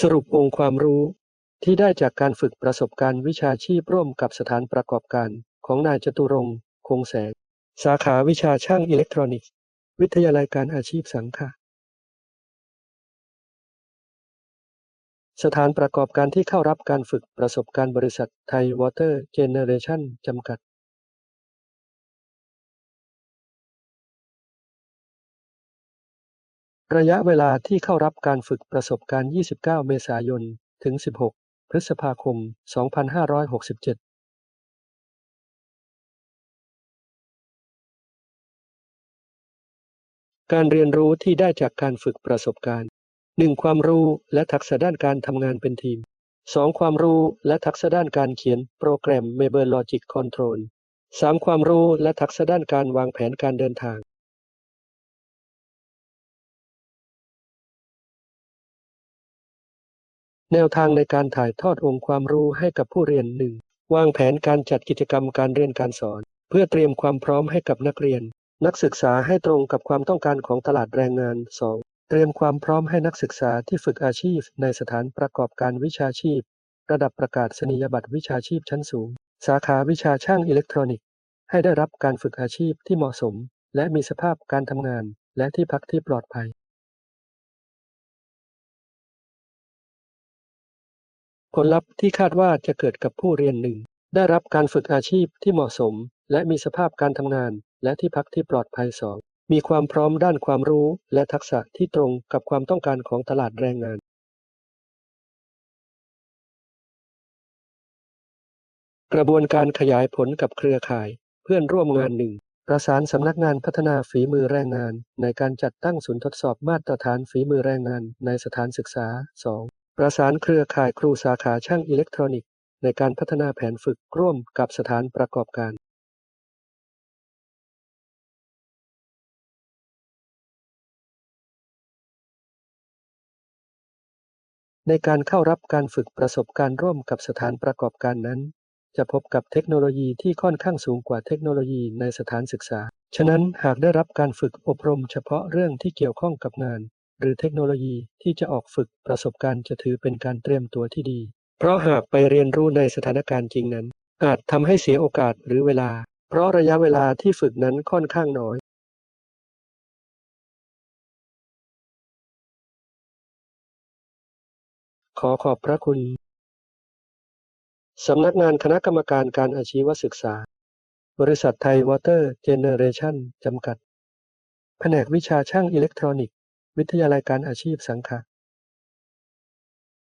สรุปองค์ความรู้ที่ได้จากการฝึกประสบการณ์วิชาชีพร่วมกับสถานประกอบการของนายจตุรงค์คงแสง สาขาวิชาช่างอิเล็กทรอนิกส์ วิทยาลัยการอาชีพสังขะสถานประกอบการที่เข้ารับการฝึกประสบการณ์บริษัทไทยวอเตอร์เจเนเรชั่นจำกัด ระยะเวลาที่เข้ารับการฝึกประสบการณ์ 29 เมษายน ถึง 16 พฤษภาคม 2567การเรียนรู้ที่ได้จากการฝึกประสบการณ์ 1. ความรู้และทักษะด้านการทำงานเป็นทีม 2. ความรู้และทักษะด้านการเขียนโปรแกรม m a b e r Logic Control 3. ความรู้และทักษะด้านการวางแผนการเดินทาง แนวทางในการถ่ายทอดองค์ความรู้ให้กับผู้เรียน 1. วางแผนการจัดกิจกรรมการเรียนการสอน เพื่อเตรียมความพร้อมให้กับนักเรียน นักศึกษาให้ตรงกับความต้องการของตลาดแรงงาน 2. เตรียมความพร้อมให้นักศึกษาที่ฝึกอาชีพในสถานประกอบการวิชาชีพ ระดับประกาศนียบัตรวิชาชีพชั้นสูง สาขาวิชาช่างอิเล็กทรอนิกส์ ให้ได้รับการฝึกอาชีพที่เหมาะสม และมีสภาพการทำงาน และที่พักที่ปลอดภัย ผลลัพธ์ที่คาดว่าจะเกิดกับผู้เรียนหนึ่ง ได้รับการฝึกอาชีพที่เหมาะสม และมีสภาพการทำงาน และที่พักที่ปลอดภัย 2. มีความพร้อมด้านความรู้และทักษะที่ตรงกับความต้องการของตลาดแรงงาน กระบวนการขยายผลกับเครือข่าย เพื่อนร่วมงานหนึ่งประสานสำนักงานพัฒนาฝีมือแรงงาน ในการจัดตั้งศูนย์ทดสอบมาตรฐานฝีมือแรงงานในสถานศึกษา 2. ประสานเครือข่ายครูสาขาช่างอิเล็กทรอนิกส์ ในการพัฒนาแผนฝึกร่วมกับสถานประกอบการในการเข้ารับการฝึกประสบการณ์ร่วมกับสถานประกอบการนั้น จะพบกับเทคโนโลยีที่ค่อนข้างสูงกว่าเทคโนโลยีในสถานศึกษา ฉะนั้นหากได้รับการฝึกอบรมเฉพาะเรื่องที่เกี่ยวข้องกับงาน หรือเทคโนโลยีที่จะออกฝึกประสบการณ์จะถือเป็นการเตรียมตัวที่ดี เพราะหากไปเรียนรู้ในสถานการณ์จริงนั้น อาจทำให้เสียโอกาสหรือเวลา เพราะระยะเวลาที่ฝึกนั้นค่อนข้างน้อยขอขอบพระคุณ สำนักงานคณะกรรมการการอาชีวศึกษา บริษัทไทยวอเตอร์เจเนเรชั่นจำกัด แผนกวิชาช่างอิเล็กทรอนิกส์ วิทยาลัยการอาชีพสังขะ